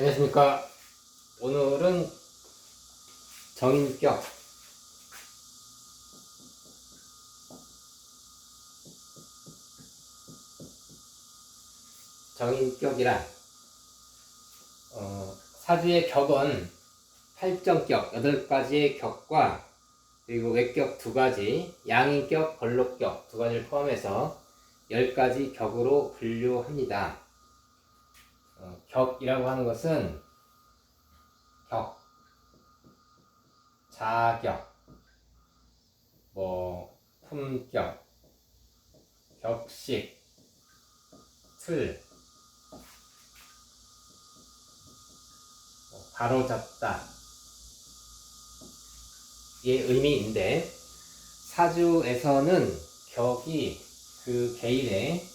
안녕하십니까. 오늘은 정인격 정인격이란 어, 사주의 격은 8정격 8가지의 격과 그리고 외격 두 가지, 양인격, 걸록격 두 가지를 포함해서 10가지 격으로 분류합니다. 어, 격이라고 하는 것은 격, 자격, 뭐 품격, 격식, 틀, 뭐 바로잡다. 의 의미인데 사주에서는 격이 그 개인의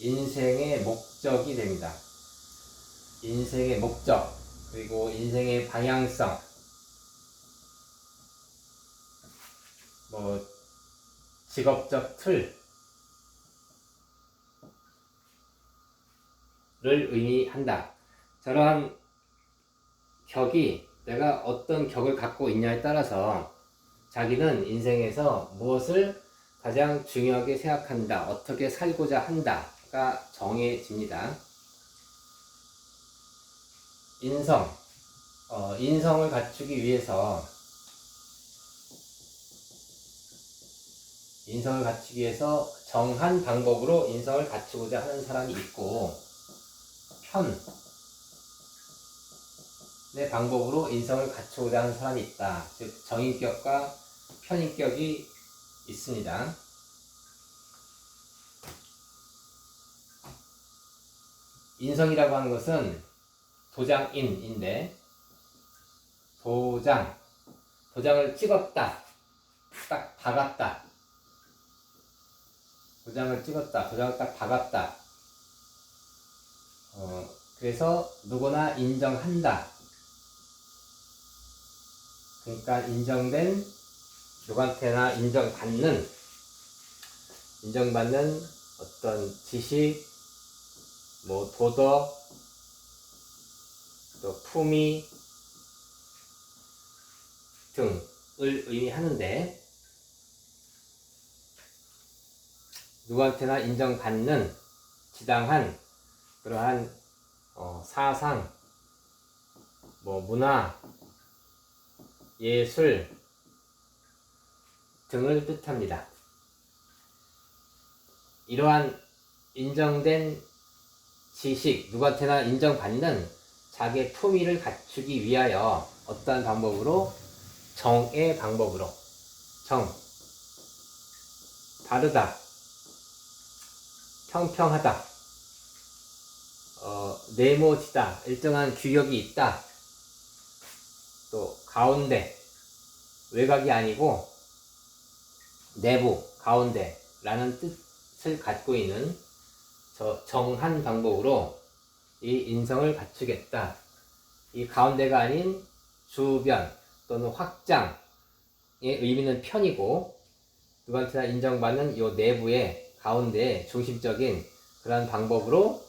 인생의 목 적이 됩니다. 인생의 목적, 그리고 인생의 방향성, 뭐, 직업적 틀, 를 의미한다. 저러한 격이 내가 어떤 격을 갖고 있냐에 따라서 자기는 인생에서 무엇을 가장 중요하게 생각한다, 어떻게 살고자 한다 가 정해집니다. 인성, 어, 인성을 갖추기 위해서 인성을 갖추기 위해서 정한 방법으로 인성을 갖추고자 하는 사람이 있고 편, 내 방법으로 인성을 갖추고자 하는 사람이 있다. 즉 정인격과 편인격이 있습니다. 인성이라고 하는 것은 도장인인데 도장 도장을 찍었다 딱 박았다. 도장을 찍었다 도장을 딱 박았다. 어, 그래서 누구나 인정한다. 그러니까 인정된 누구한테나 인정받는 인정받는 어떤 지식 뭐 도덕 또 품위 등을 의미하는데 누구한테나 인정받는 지당한 그러한 어, 사상 뭐 문화 예술 등을 뜻합니다. 이러한 인정된 지식, 누구한테나 인정받는 자기의 품위를 갖추기 위하여 어떠한 방법으로? 정의 방법으로. 정. 바르다. 평평하다. 어, 네모지다. 일정한 규격이 있다. 또 가운데. 외곽이 아니고 내부 가운데라는 뜻을 갖고 있는 저 정한 방법으로 이 인성을 갖추겠다. 이 가운데가 아닌 주변 또는 확장의 의미는 편이고 누구한테나 인정받는 이 내부의 가운데 중심적인 그러한 방법으로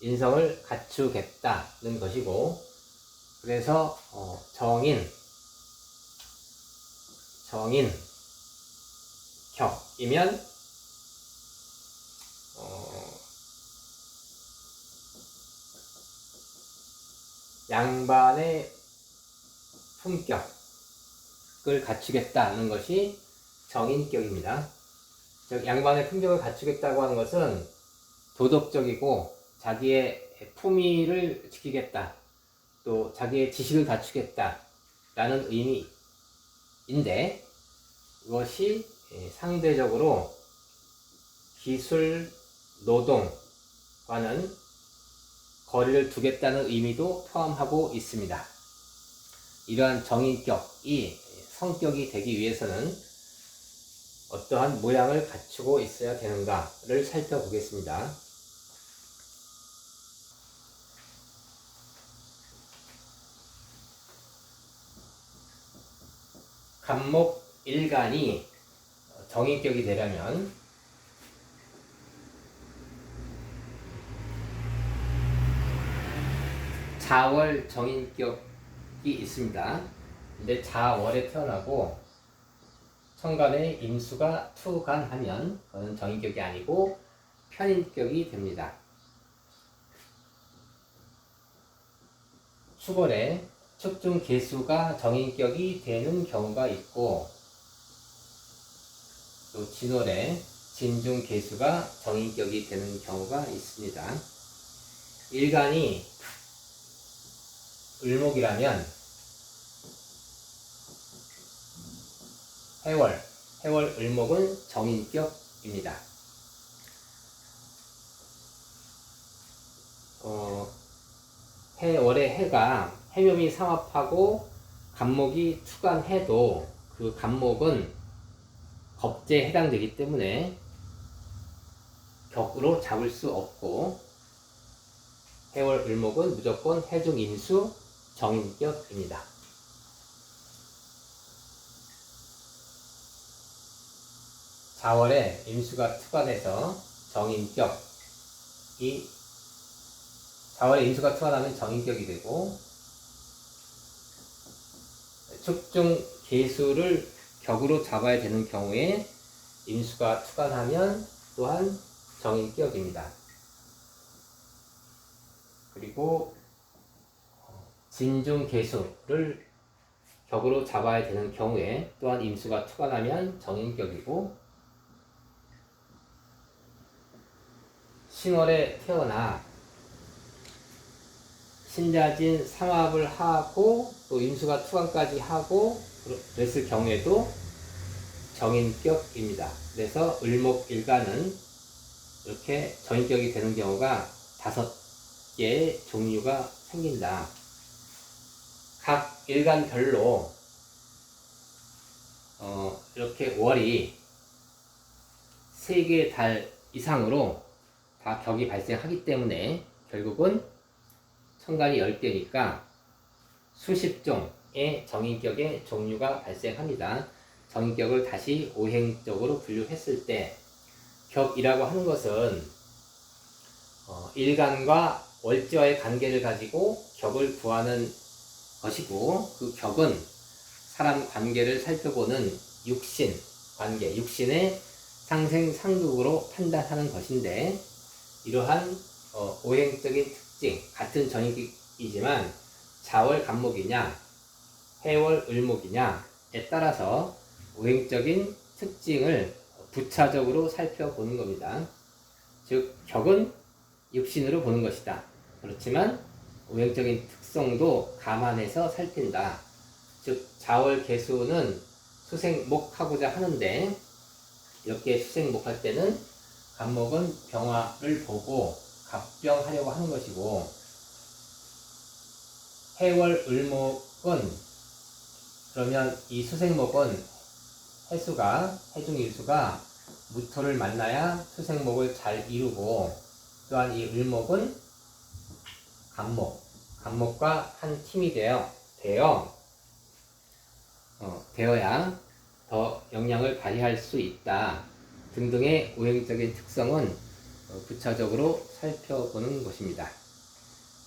인성을 갖추겠다는 것이고 그래서 어, 정인 정인 격이면 어, 양반의 품격을 갖추겠다는 것이 정인격입니다. 즉 양반의 품격을 갖추겠다고 하는 것은 도덕적이고 자기의 품위를 지키겠다. 또 자기의 지식을 갖추겠다 라는 의미인데 이것이 상대적으로 기술 노동과는 거리를 두겠다는 의미도 포함하고 있습니다. 이러한 정인격이 성격이 되기 위해서는 어떠한 모양을 갖추고 있어야 되는가를 살펴보겠습니다. 간목 일간이 정인격이 되려면 자월 정인격이 있습니다. 근데 자월에 태어나고 천간에 임수가 투간하면 그건 정인격이 아니고 편인격이 됩니다. 추월에 축중 개수가 정인격이 되는 경우가 있고 또 진월에 진중 개수가 정인격이 되는 경우가 있습니다. 일간이 을목이라면 해월, 해월 을목은 정인격입니다. 어, 해월의 해가 해묘이 삼합하고 간목이 투간해도 그 간목은 겁제에 해당되기 때문에 격으로 잡을 수 없고 해월 을목은 무조건 해중 임수 정인격입니다. 자월에 임수가 투간해서 정인격이 자월에 임수가 투간하면 정인격이 되고 축중 개수를 격으로 잡아야 되는 경우에 임수가 투간하면 또한 정인격입니다. 그리고 진중 개수를 격으로 잡아야 되는 경우에 또한 임수가 투간하면 정인격이고 신월에 태어나 신자진 삼합을 하고 또 임수가 투간까지 하고 그랬을 경우에도 정인격입니다. 그래서 을목일간은 이렇게 정인격이 되는 경우가 다섯 개의 종류가 생긴다. 각 일간별로 어, 이렇게 월이 세 개의 달 이상으로 다 격이 발생하기 때문에 결국은 천간이 10개니까 수십 종의 정인격의 종류가 발생합니다. 정인격을 다시 오행적으로 분류했을 때 격이라고 하는 것은 어, 일간과 월지와의 관계를 가지고 격을 구하는 것이고 그 격은 사람 관계를 살펴보는 육신 관계, 육신의 상생 상극으로 판단하는 것인데 이러한 어, 오행적인 특징 같은 전익이지만 자월 간목이냐 해월 을목이냐에 따라서 오행적인 특징을 부차적으로 살펴보는 겁니다. 즉 격은 육신으로 보는 것이다. 그렇지만 오행적인 특성도 감안해서 살핀다. 즉 자월 개수는 수생목하고자 하는데 이렇게 수생목할 때는 간목은 병화를 보고 갑병하려고 하는 것이고 해월 을목은 그러면 이 수생목은 해수가 해중일수가 무토를 만나야 수생목을 잘 이루고 또한 이 을목은 간목 간목과 한 팀이 되어 되어 어, 되어야 더 영향을 발휘할 수 있다 등등의 오행적인 특성은 어, 부차적으로 살펴보는 것입니다.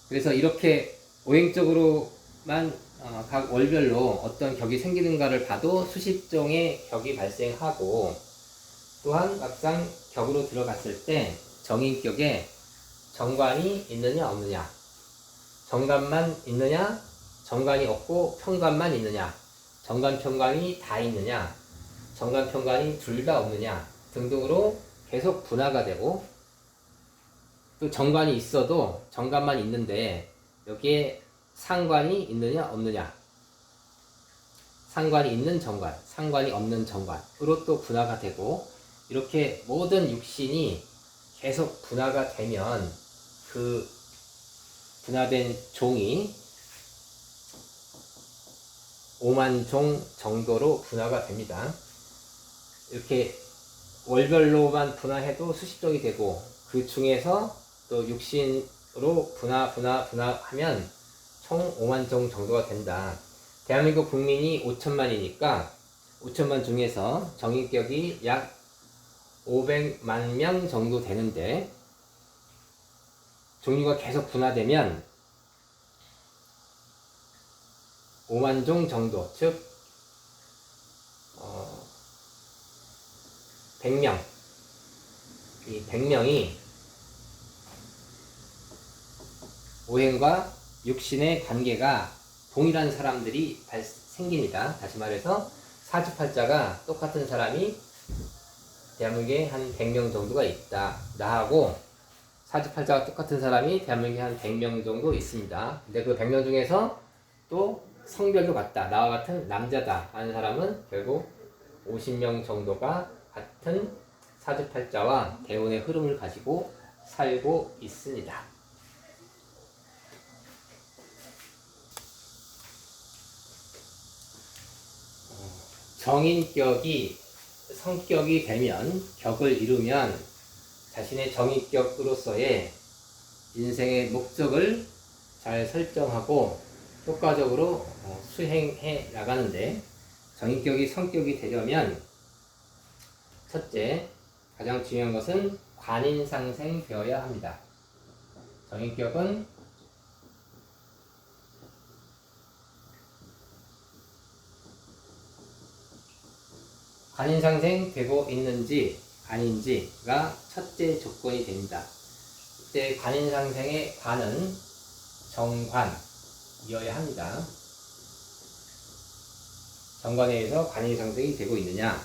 그래서 이렇게 오행적으로만 어, 각 월별로 어떤 격이 생기는가를 봐도 수십 종의 격이 발생하고 또한 막상 격으로 들어갔을 때 정인격에 정관이 있느냐 없느냐 정관만 있느냐? 정관이 없고 평관만 있느냐? 정관 평관이 다 있느냐? 정관 평관이 둘 다 없느냐? 등등으로 계속 분화가 되고 또 정관이 있어도 정관만 있는데 여기에 상관이 있느냐 없느냐? 상관이 있는 정관 상관이 없는 정관으로 또 분화가 되고 이렇게 모든 육신이 계속 분화가 되면 그 분화된 종이 5만 종 정도로 분화가 됩니다. 이렇게 월별로만 분화해도 수십 종이 되고 그 중에서 또 육신으로 분화 분화 분화하면 총 5만 종 정도가 된다. 대한민국 국민이 5천만이니까 5천만 중에서 정인격이 약 500만 명 정도 되는데 종류가 계속 분화되면 5만 종 정도, 즉 어, 100명. 이 100명이 오행과 육신의 관계가 동일한 사람들이 발- 생깁니다. 다시 말해서 사주팔자가 똑같은 사람이 대한민국에 한 100명 정도가 있다. 나하고 사주팔자가 똑같은 사람이 대한민국에 한 100명 정도 있습니다. 근데 그 100명 중에서 또 성별도 같다. 나와 같은 남자다 하는 사람은 결국 50명 정도가 같은 사주팔자와 대운의 흐름을 가지고 살고 있습니다. 정인격이 성격이 되면 격을 이루면 자신의 정인격으로서의 인생의 목적을 잘 설정하고 효과적으로 어, 수행해 나가는데 정인격이 성격이 되려면 첫째 가장 중요한 것은 관인상생 되어야 합니다. 정인격은 관인상생 되고 있는지 아닌지가 첫째 조건이 됩니다. 이때 관인상생의 관은 정관이어야 합니다. 정관에 의해서 관인상생이 되고 있느냐?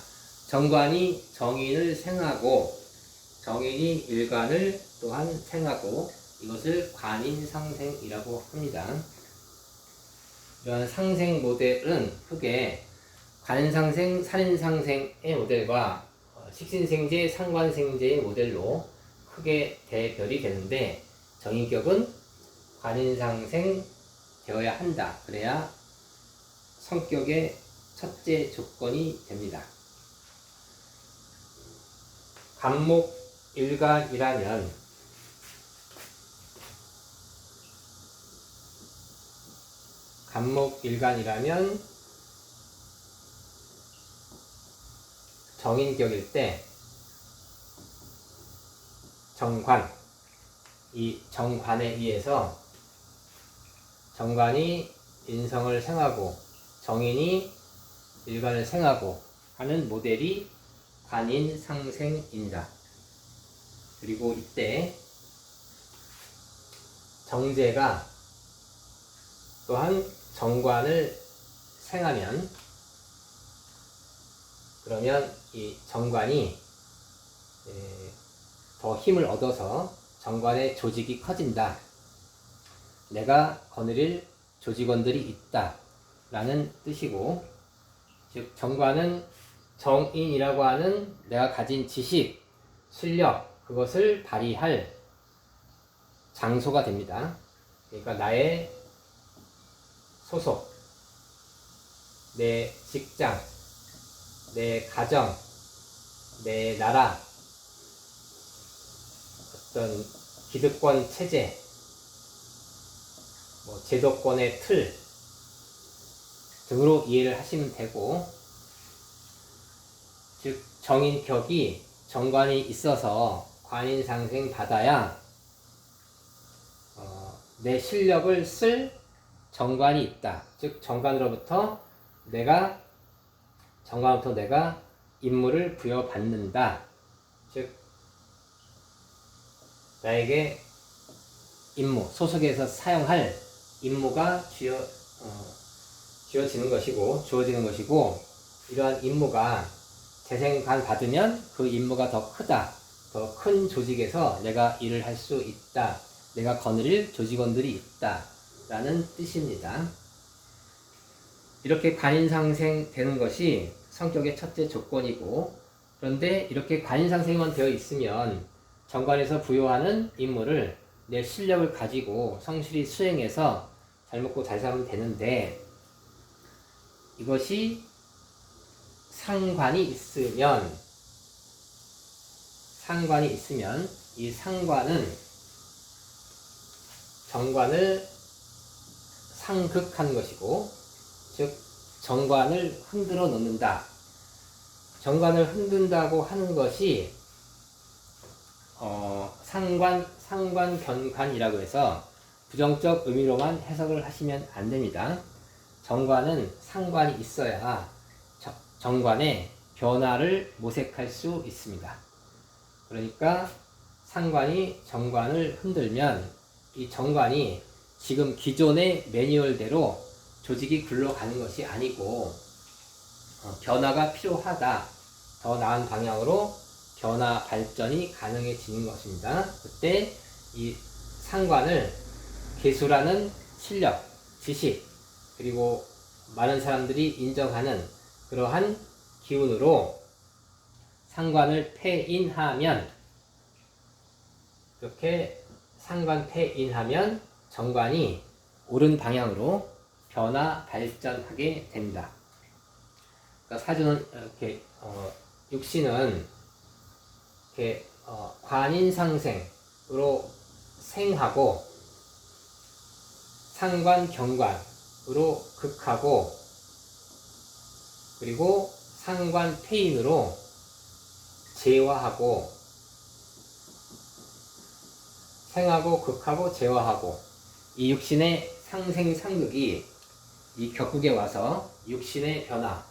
정관이 정인을 생하고 정인이 일관을 또한 생하고 이것을 관인상생이라고 합니다. 이러한 상생 모델은 크게 관상생, 살인상생의 모델과 어, 식신생제, 상관생제의 모델로 크게 대별이 되는데 정인격은 관인상생 되어야 한다. 그래야 성격의 첫째 조건이 됩니다. 간목 일간이라면 간목 일간이라면 정인격일 때 정관 이 정관에 의해서 정관이 인성을 생하고 정인이 일관을 생하고 하는 모델이 관인 상생입니다. 그리고 이때 정제가 또한 정관을 생하면 그러면 이 정관이 에, 더 힘을 얻어서 정관의 조직이 커진다. 내가 거느릴 조직원들이 있다. 라는 뜻이고, 즉, 정관은 정인이라고 하는 내가 가진 지식, 실력, 그것을 발휘할 장소가 됩니다. 그러니까 나의 소속, 내 직장, 내 가정, 내 나라, 어떤 기득권 체제, 뭐 제도권의 틀 등으로 이해를 하시면 되고, 즉 정인격이 정관이 있어서 관인상생 받아야 어, 내 실력을 쓸 정관이 있다. 즉 정관으로부터 내가 정관부터 내가 임무를 부여받는다. 즉, 나에게 임무, 소속에서 사용할 임무가 쥐어, 어, 쥐어지는 것이고, 주어지는 것이고, 이러한 임무가 재생관 받으면 그 임무가 더 크다. 더 큰 조직에서 내가 일을 할 수 있다. 내가 거느릴 조직원들이 있다. 라는 뜻입니다. 이렇게 관인상생 되는 것이 성격의 첫째 조건이고 그런데 이렇게 관인상생만 되어 있으면 정관에서 부여하는 임무를 내 실력을 가지고 성실히 수행해서 잘 먹고 잘 살면 되는데 이것이 상관이 있으면 상관이 있으면 이 상관은 정관을 상극한 것이고 즉 정관을 흔들어 놓는다. 정관을 흔든다고 하는 것이 어, 상관 상관 견관이라고 해서 부정적 의미로만 해석을 하시면 안 됩니다. 정관은 상관이 있어야 정- 정관의 변화를 모색할 수 있습니다. 그러니까 상관이 정관을 흔들면 이 정관이 지금 기존의 매뉴얼대로 조직이 굴러가는 것이 아니고 어, 변화가 필요하다. 더 나은 방향으로 변화 발전이 가능해지는 것입니다. 그때 이 상관을 개수라는 실력, 지식, 그리고 많은 사람들이 인정하는 그러한 기운으로 상관을 폐인하면 이렇게 상관 폐인하면 정관이 옳은 방향으로 변화 발전하게 됩니다. 그러니까 사주는 이렇게 어, 육신은 이렇게 어, 관인상생으로 생하고 상관 경관으로 극하고 그리고 상관 폐인으로 제화하고 생하고 극하고 제화하고 이 육신의 상생상극이 이 격국에 와서 육신의 변화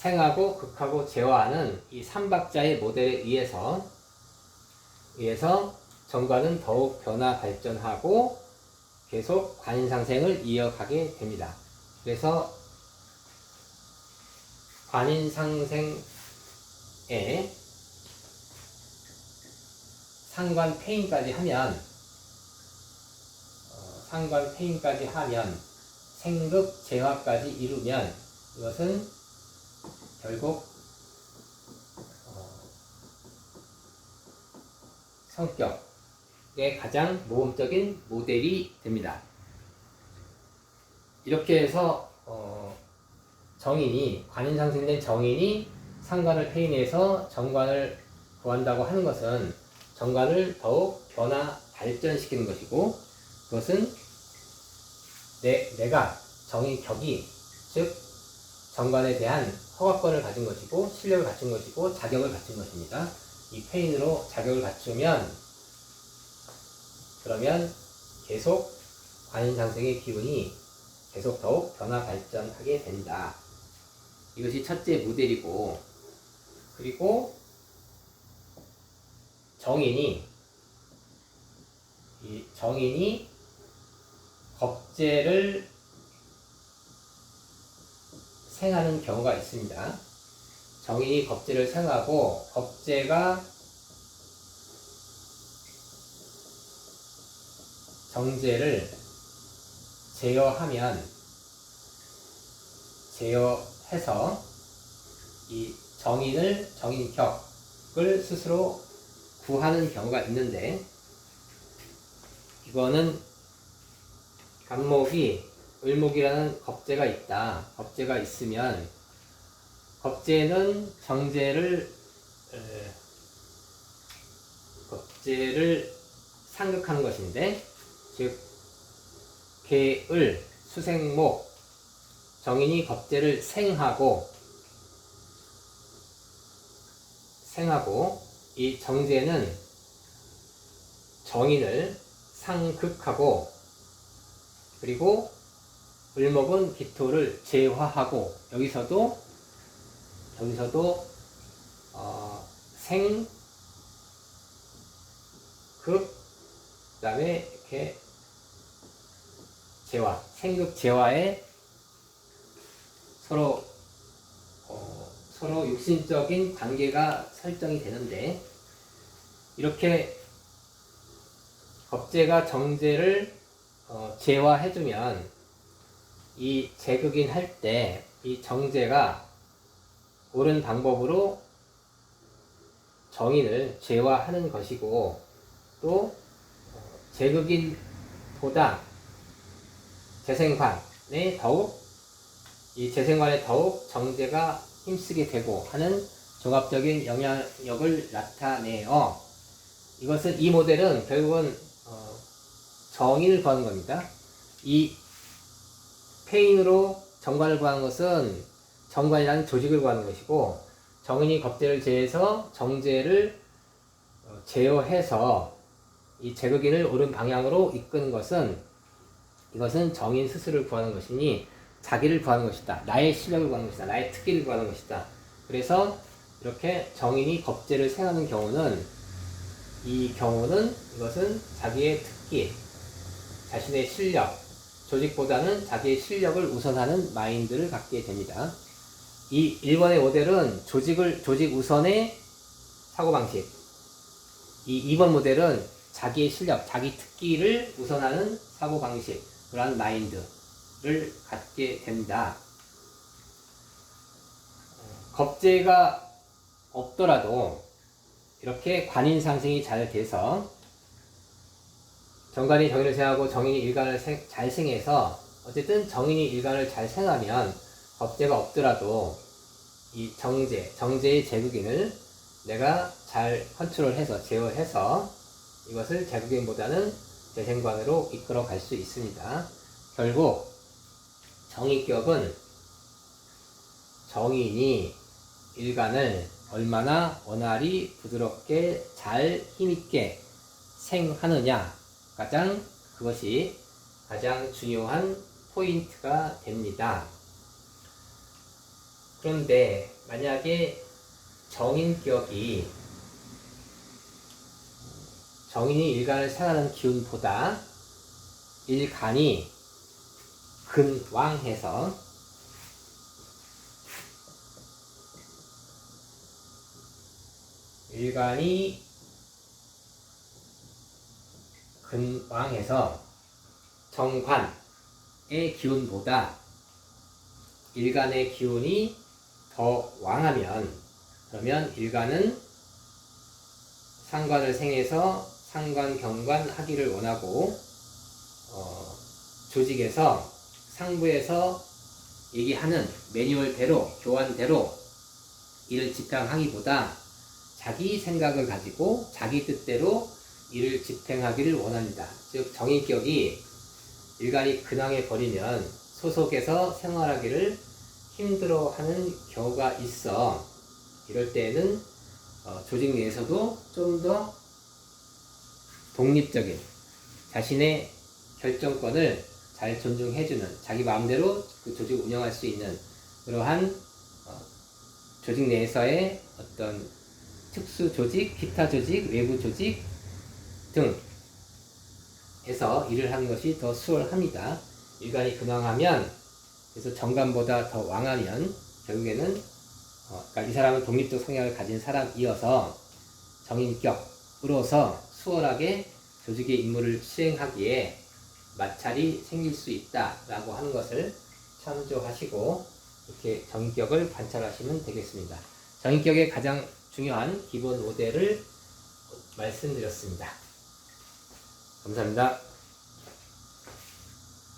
생하고 극하고 제화하는 이 삼박자의 모델에 의해서 의해서 정관은 더욱 변화 발전하고 계속 관인상생을 이어가게 됩니다. 그래서 관인상생에 상관 폐인까지 하면 어, 상관 폐인까지 하면 생극 재화까지 이루면 이것은 결국 어, 성격의 가장 모범적인 모델이 됩니다. 이렇게 해서 어, 정인이 관인상생된 정인이 상관을 폐인해서 정관을 구한다고 하는 것은 정관을 더욱 변화 발전시키는 것이고 그것은 내, 내가 정의 격이 즉 정관에 대한 허가권을 가진 것이고 실력을 갖춘 것이고 자격을 갖춘 것입니다. 이 페인으로 자격을 갖추면 그러면 계속 관인상생의 기운이 계속 더욱 변화 발전하게 된다. 이것이 첫째 모델이고 그리고 정인이 이 정인이 겁재를 생하는 경우가 있습니다. 정인이 겁재를 생하고 겁재가 정제를 제어하면 제어해서 이 정인을 정인격을 스스로 구하는 경우가 있는데 이거는 간목이 을목이라는 겁재가 있다. 겁재가 있으면 겁재는 정제를 에, 겁재를 상극하는 것인데 즉 개을 수생목 정인이 겁재를 생하고 생하고 이 정제는 정인을 상극하고 그리고 을목은 기토를 제화하고 여기서도 여기서도 어, 생, 극, 그 다음에 이렇게 재화, 생극 재화에 서로 어, 서로 육신적인 관계가 설정이 되는데 이렇게 겁재가 정제를 어, 제화해주면 이 제극인 할 때 이 정제가 옳은 방법으로 정인을 제화하는 것이고 또 어, 제극인보다 재생관에 더욱 이 재생관에 더욱 정제가 힘쓰게 되고 하는 종합적인 영향력을 나타내어 이것은 이 모델은 결국은 어, 정인을 구하는 겁니다. 이 페인으로 정관을 구하는 것은 정관이라는 조직을 구하는 것이고 정인이 겁재를 제해서 정제를 어, 제어해서 이 제극인을 옳은 방향으로 이끄는 것은 이것은 정인 스스로를 구하는 것이니 자기를 구하는 것이다. 나의 실력을 구하는 것이다. 나의 특기를 구하는 것이다. 그래서 이렇게 정인이 겁제를 생하는 경우는 이 경우는 이것은 자기의 특기, 자신의 실력, 조직보다는 자기의 실력을 우선하는 마인드를 갖게 됩니다. 이 1번의 모델은 조직을 조직 우선의 사고방식. 이 2번 모델은 자기의 실력, 자기 특기를 우선하는 사고방식, 그러한 마인드를 갖게 됩니다. 겁재가 없더라도 이렇게 관인 상승이 잘 돼서 정관이 정인을 생하고 정인이 일간을 생- 잘 생해서 어쨌든 정인이 일간을 잘 생하면 겁재가 없더라도 이 정제, 정제의 제국인을 내가 잘 컨트롤해서 제어해서 이것을 제국인보다는 재생관으로 이끌어 갈 수 있습니다. 결국 정의격은 정인이 일간을 얼마나 원활히 부드럽게 잘 힘있게 생하느냐 가장 그것이 가장 중요한 포인트가 됩니다. 그런데 만약에 정인격이 정인이 일간을 생하는 기운보다 일간이 근왕해서 일간이 근왕해서 정관의 기운보다 일간의 기운이 더 왕하면 그러면 일간은 상관을 생해서 상관 경관 하기를 원하고 어, 조직에서 상부에서 얘기하는 매뉴얼대로 교환대로 일을 집행하기보다 자기 생각을 가지고 자기 뜻대로 일을 집행하기를 원합니다. 즉 정인격이 일간이 근황해 버리면 소속에서 생활하기를 힘들어하는 경우가 있어. 이럴 때에는 어, 조직 내에서도 좀 더 독립적인 자신의 결정권을 잘 존중해주는 자기 마음대로 그 조직을 운영할 수 있는 그러한 어, 조직 내에서의 어떤 특수 조직, 기타 조직, 외부 조직 등에서 일을 하는 것이 더 수월합니다. 일간이 근황하면 그래서 정관보다 더 왕하면 결국에는 어, 그러니까 이 사람은 독립적 성향을 가진 사람이어서 정인격으로서 수월하게 조직의 임무를 수행하기에 마찰이 생길 수 있다라고 하는 것을 참조하시고 이렇게 정인격을 관찰하시면 되겠습니다. 정인격의 가장 중요한 기본 모델을 말씀드렸습니다. 감사합니다.